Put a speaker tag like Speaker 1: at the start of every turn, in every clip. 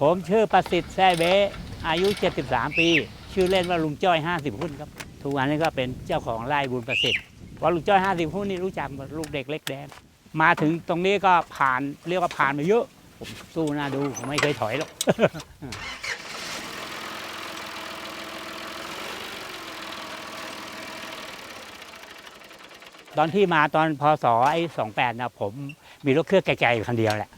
Speaker 1: ผมชื่อประสิทธิ์แซ่เบอายุ 73 ปี ชื่อเล่นว่าลุงจ้อย 50 หุ้นครับ ทุกวันนี้ก็เป็นเจ้าของไร่บุญประสิทธิ์เพราลุงจ้อย 50 หุ้นนี่รู้จักหมดลูกเด็กเล็กแดง มาถึงตรงนี้ก็ผ่านเรียกว่าผ่านมาเยอะ ผมสู้หน้าดู ผมไม่เคยถอยหรอกตอนที่มาตอนพศไอ้สองแปดนะผมมีรถเครื่องไกลๆอยู่คนเดียวแหละ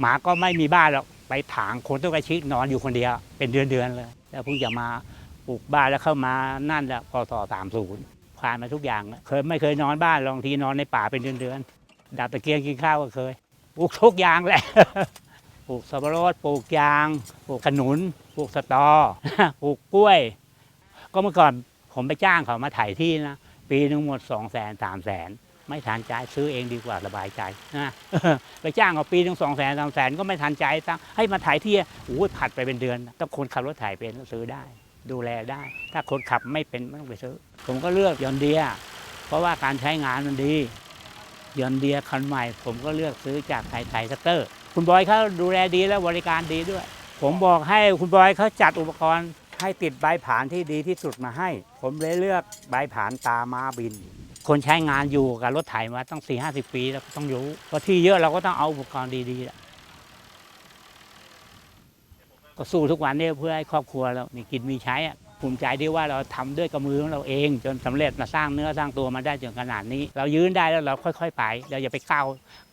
Speaker 1: หมาก็ไม่มีบ้านหรอก ไปถางคนต้องกระชิกนอนอยู่คนเดียว เป็นเดือนๆเลย แล้วเพิ่งจะมาปลูกบ้านแล้วเข้ามานั่นแหละพศสามศูนย์ผ่านมาทุกอย่างแล้วเคยไม่เคยนอนบ้านลองทีนอนในป่าเป็นเดือนๆดับตะเกียงกินข้าวก็เคยปลูกทุกอย่างแหละปลูกสับปะรดปลูกยางปลูกขนุนปลูกสตอปลูกกล้วย ก็เมื่อก่อนผมไปจ้างเขามาถ่ายที่นะ ปีหนึงหมดสองแสนสามแสน ไม่ทันใจซื้อเองดีกว่าสบายใจนะไปจ้างเขาปีหนึงสองแสนสามแสนก็ไม่ทันใจตั้งให้มาถ่ายที่โอ้ยผัดไปเป็นเดือนถ้าคนขับรถถ่ายเป็นก็ซื้อได้ ดูแลได้ ถ้าคนขับไม่เป็นไม่ต้องไปซื้อ ผมก็เลือกยอนเดีย เพราะว่าการใช้งานมันดียอนเดียคันใหม่ ผมก็เลือกซื้อจากไทยไทยสเตอร์ คุณบอยเขาดูแลดีและบริการดีด้วย ผมบอกให้คุณบอยเขาจัดอุปกรณ์ให้ติดใบผานที่ดีที่สุดมาให้ ผมเลยเลือกใบผานตามาบิน คนใช้งานอยู่กับรถไถมาตั้ง4 5 0ปีแล้วก็ต้องรู้พอที่เยอะเราก็ต้องเอาอุปกรณ์ดีๆแหละก็สู้ทุกวันเนี่ยเพื่อให้ครอบครัวเรามีกินมีใช้อะ ภูมิใจที่ว่าเราทำด้วยกระมือของเราเอง จนสำเร็จมาสร้างเนื้อสร้างตัวมาได้จนขนาดนี้ เรายืนได้แล้วเราค่อย ๆ ไปเราอย่าไปก้าว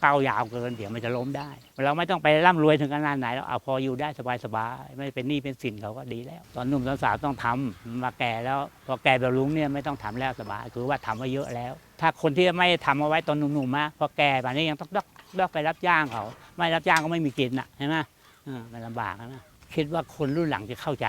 Speaker 1: ก้าวยาวเกินเดี๋ยวมันจะล้มได้ เราไม่ต้องไปร่ำรวยถึงขนาดไหนเราเอาพออยู่ได้สบายๆไม่เป็นหนี้เป็นสินเขาก็ดีแล้ว ตอนหนุ่มตอนสาวต้องทำมาแก่แล้วพอแก่แบบลุงเนี่ยไม่ต้องทำแล้วสบายคือว่าทำมาเยอะแล้ว ถ้าคนที่ไม่ทำเอาไว้ตอนหนุ่มๆมาพอแก่ป่านนี้ยังต้องดอกดอกไปรับจ้างเขาไม่รับจ้างก็ไม่มีกินอะเห็นไหมมันลำบากนะคิดว่าคนรุ่นหลังจะเข้าใจ